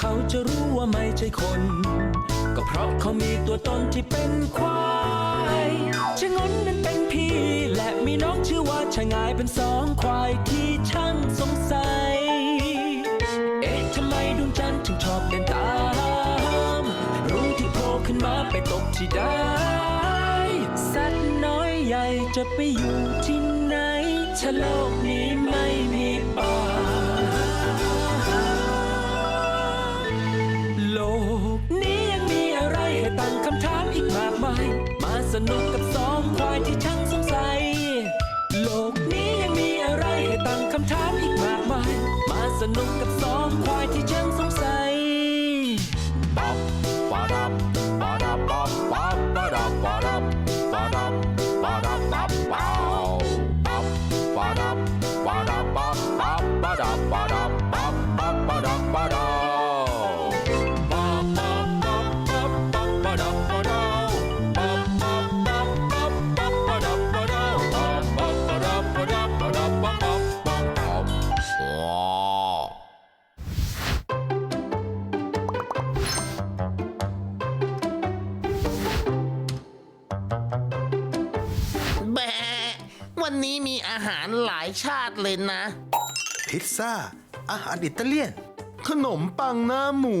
เขาจะรู้ว่าไม่ใช่คน ก็เพราะเขามีตัวตนที่เป็นควายชะงนนั้นเป็นพี่ และมีน้องชื่อว่าชะงายเป็นสองควายที่ช่างสงสัย เอ๊ะทำไมดวงจันทร์ถึงชอบเดินตามรุ่งที่โผล่ขึ้นมาไปตกที่ใดสัตว์น้อยใหญ่จะไปอยู่ที่ไหนถ้าโลกนี้ หารหลายชาติเลยนะ พิซซ่า อาหารอิตาเลียน ขนมปังหน้าหมู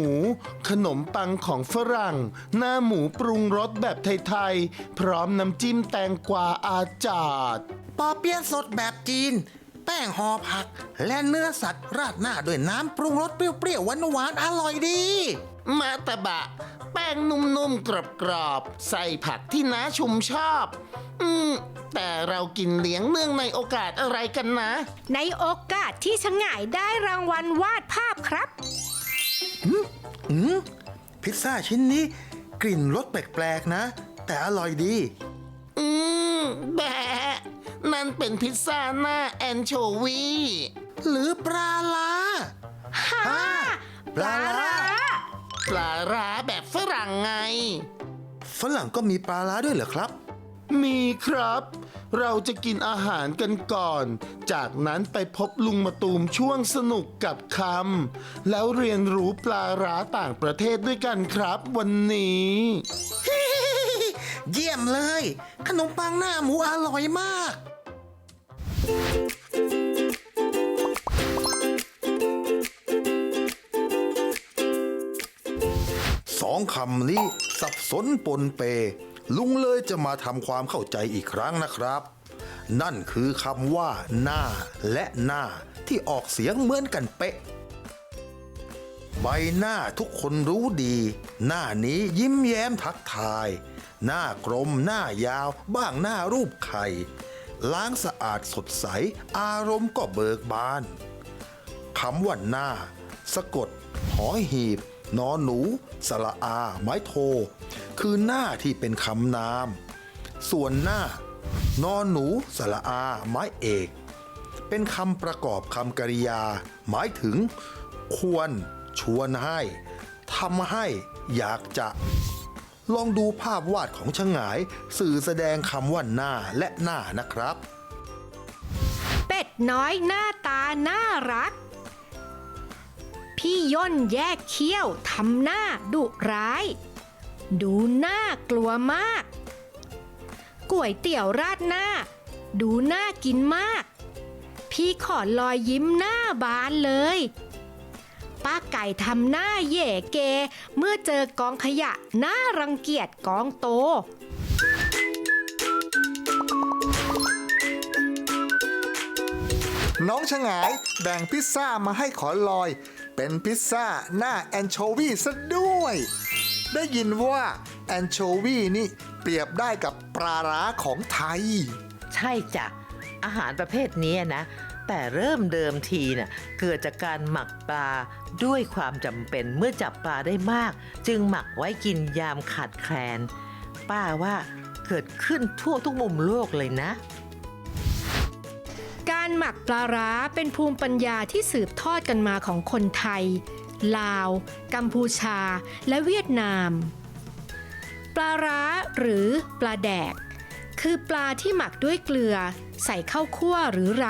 ขนมปังของฝรั่ง หน้าหมูปรุงรสแบบไทย ๆ พร้อมน้ำจิ้มแตงกวาอาจาดปอเปี๊ยะสดแบบจีน แป้งห่อผัก และเนื้อสัตว์ราดหน้าด้วยน้ำปรุงรสเปรี้ยวๆหวานๆอร่อยดี มาตะบะ แป้งนุ่มๆกรอบๆใส่ผักที่น้าชุมชอบ อืม แต่เรากินเลี้ยงเนื่องในโอกาสอะไรกันนะ ในโอกาสที่ฉงายได้รางวัลวาดภาพครับอืมพิซซ่าชิ้นนี้ กลิ่นรสแปลกๆนะ แต่อร่อยดี อืม แบะ นั่นเป็นพิซซ่าหน้าแอนโชวีหรือปลาลาฮ่าปลาร้าปลาร้าแบบฝรั่งไง ฝรั่งก็มีปลาลาด้วยเหรอครับ มีครับ เราจะกินอาหารกันก่อน จากนั้นไปพบลุงมาตูมช่วงสนุกกับคำแล้วเรียนรู้ปลาร้าต่างประเทศด้วยกันครับวันนี้ เยี่ยมเลย ขนมปังหน้าหมูอร่อยมาก องคำนี้สับสนปนเป ลุงเลยจะมาทำความเข้าใจอีกครั้งนะครับ นั่นคือคำว่า หน้า และหน้า ที่ออกเสียงเหมือนกันเป๊ะ ใบหน้าทุกคนรู้ดี หน้านี้ยิ้มแย้มทักทาย หน้ากลมหน้ายาว บ้างหน้ารูปไข่ ล้างสะอาดสดใส อารมณ์ก็เบิกบานคำว่าหน้า สะกดหอหีบ นอหนู สระอา ไม้โท คือหน้าที่เป็นคำนาม ส่วนหน้า นอหนู สระอา ไม้เอก เป็นคำประกอบคำกริยา หมายถึง ควร ชวนให้ทำให้ อยากจะ ลองดูภาพวาดของชงาย สื่อแสดงคำว่าหน้าและหน้านะครับ เป็ดน้อยหน้าตาน่ารัก พี่ย่นแยกเขี้ยวทำหน้าดุร้าย ดูน่ากลัวมากก๋วยเตี๋ยวราดหน้า ดูน่ากินมาก พี่ขอลอยยิ้มหน้าบานเลย ป้าไก่ทำหน้าเย่เก เมื่อเจอกองขยะหน่ารังเกียจกองโตน้องชงายแบ่งพิซซ่ามาให้ขอลอย เป็นพิซซ่าหน้าแอนโชวีซะด้วย ได้ยินว่าแอนโชวีนี่เปรียบได้กับปลาร้าของไทย ใช่จ้ะ อาหารประเภทนี้นะ แต่เริ่มเดิมทีน่ะเกิดจากการหมักปลาด้วยความจำเป็นเมื่อจับปลาได้มาก จึงหมักไว้กินยามขาดแคลน ป้าว่าเกิดขึ้นทั่วทุกมุมโลกเลยนะ การหมักปลาร้าเป็นภูมิปัญญาที่สืบทอดกันมาของคนไทย ลาว กัมพูชา และเวียดนาม ปลาร้าหรือปลาแดก คือปลาที่หมักด้วยเกลือ ใส่ข้าวคั่วหรือร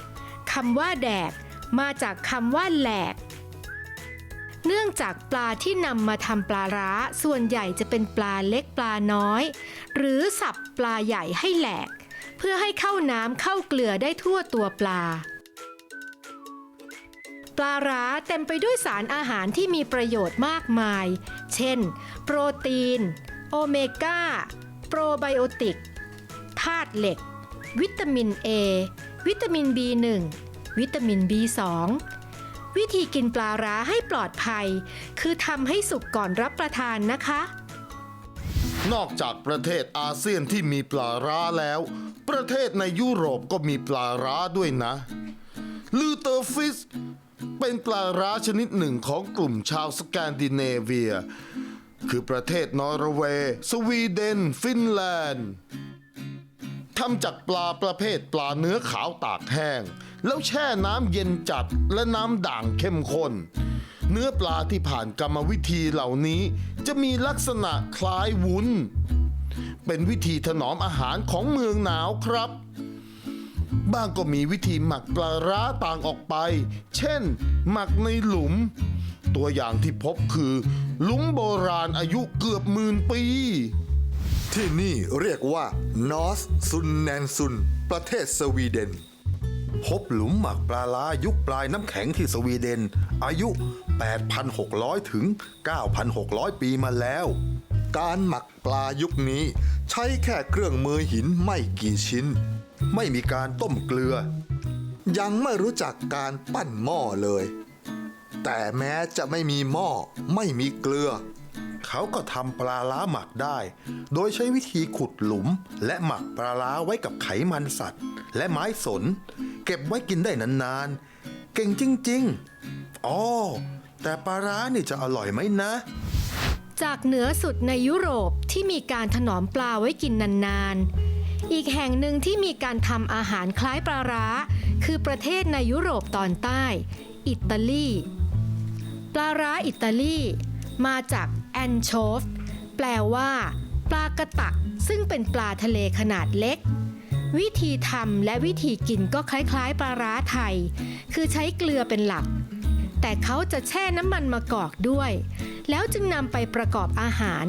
ำคำว่าแดกมาจากคำว่าแหลก เนื่องจากปลาที่นำมาทำปลาร้าส่วนใหญ่จะเป็นปลาเล็กปลาน้อย หรือสับปลาใหญ่ให้แหลก เพื่อให้เข้าน้ำเข้าเกลือได้ทั่วตัวปลา ปลาร้าเต็มไปด้วยสารอาหารที่มีประโยชน์มากมาย เช่น โปรตีน โอเมก้า โปรไบโอติก ธาตุเหล็ก วิตามิน A วิตามิน B1 วิตามิน B2 วิธีกินปลาร้าให้ปลอดภัย คือทำให้สุกก่อนรับประทานนะคะ นอกจากประเทศอาเซียนที่มีปลาร้าแล้ว ประเทศในยุโรปก็มีปลาร้าด้วยนะ ลูเตอร์ฟิสเป็นปลาร้าชนิดหนึ่งของกลุ่มชาวสแกนดิเนเวีย คือประเทศนอร์เวย์ สวีเดน ฟินแลนด์ทำจากปลาประเภทปลาเนื้อขาวตากแห้ง แล้วแช่น้ำเย็นจัดและน้ำด่างเข้มข้น เนื้อปลาที่ผ่านกรรมวิธีเหล่านี้ จะมีลักษณะคล้ายวุ้น เป็นวิธีถนอมอาหารของเมืองหนาวครับ บ้างก็มีวิธีหมักปลาร้าต่างออกไป เช่น หมักในหลุม ตัวอย่างที่พบคือ หลุมโบราณอายุเกือบหมื่นปี ที่นี่เรียกว่านอสซุนแนนซุน ประเทศสวีเดน พบหลุมหมักปลาร้ายุคปลายน้ำแข็งที่สวีเดน อายุ 8,600 ถึง 9,600 ปีมาแล้ว การหมักปลายุคนี้ ใช้แค่เครื่องมือหินไม่กี่ชิ้น ไม่มีการต้มเกลือ ยังไม่รู้จักการปั้นหม้อเลย แต่แม้จะไม่มีหม้อไม่มีเกลือ เขาก็ทำปลาล้าหมักได้ โดยใช้วิธีขุดหลุม และหมักปลาล้าไว้กับไขมันสัตว์ และไม้สน เก็บไว้กินได้นานๆ เก่งจริง ๆอ๋อแต่ปลาร้านี่จะอร่อยไหมนะ จากเหนือสุดในยุโรปที่มีการถนอมปลาไว้กินนานๆ อีกแห่งหนึ่งที่มีการทำอาหารคล้ายปลาร้า คือประเทศในยุโรปตอนใต้ อิตาลี ปลาร้าอิตาลี มาจากแอนโชฟแปลว่า ปลากระตัก ซึ่งเป็นปลาทะเลขนาดเล็ก วิธีทำและวิธีกินก็คล้ายๆปลาร้าไทย คือใช้เกลือเป็นหลัก แต่เขาจะแช่น้ำมันมะกอกด้วย แล้วจึงนำไปประกอบอาหาร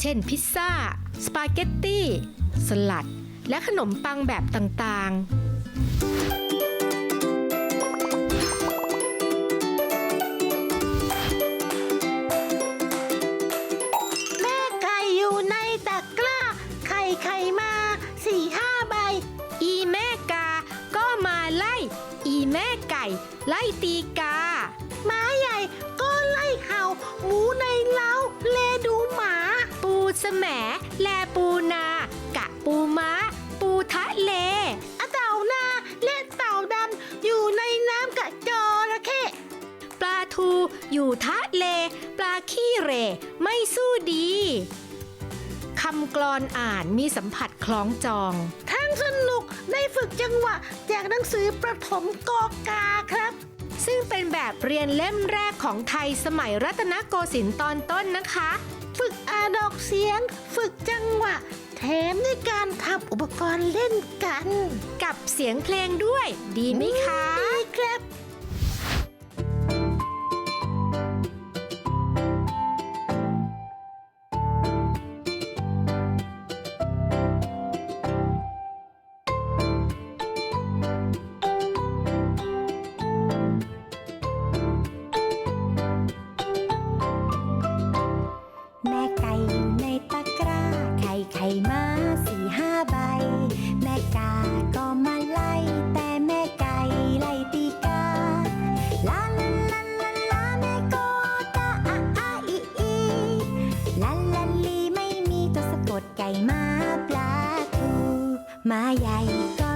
เช่นพิซซ่า สปาเกตตี้ สลัด และขนมปังแบบต่างๆ หม แลปูนา กะปูม้า ปูทะเลอะเต่านาและเต่าดำอยู่ในน้ำกะจอระเข้ปลาทูอยู่ทะเล ปลาขี้เหรไม่สู้ดีคำกลอนอ่านมีสัมผัสคล้องจอง ทั้งสนุกได้ฝึกจังหวะจากหนังสือประถมกอกาครับ ซึ่งเป็นแบบเรียนเล่มแรกของไทยสมัยรัตนโกสินทร์ตอนต้นนะคะ ฝึกอ่านออกเสียง ฝึกจังหวะ แถมด้วยการทำอุปกรณ์เล่นกัน กับเสียงเพลงด้วย ดีไหมคะ ดีครับ ไก่มาปลาทูมาใหญ่ก็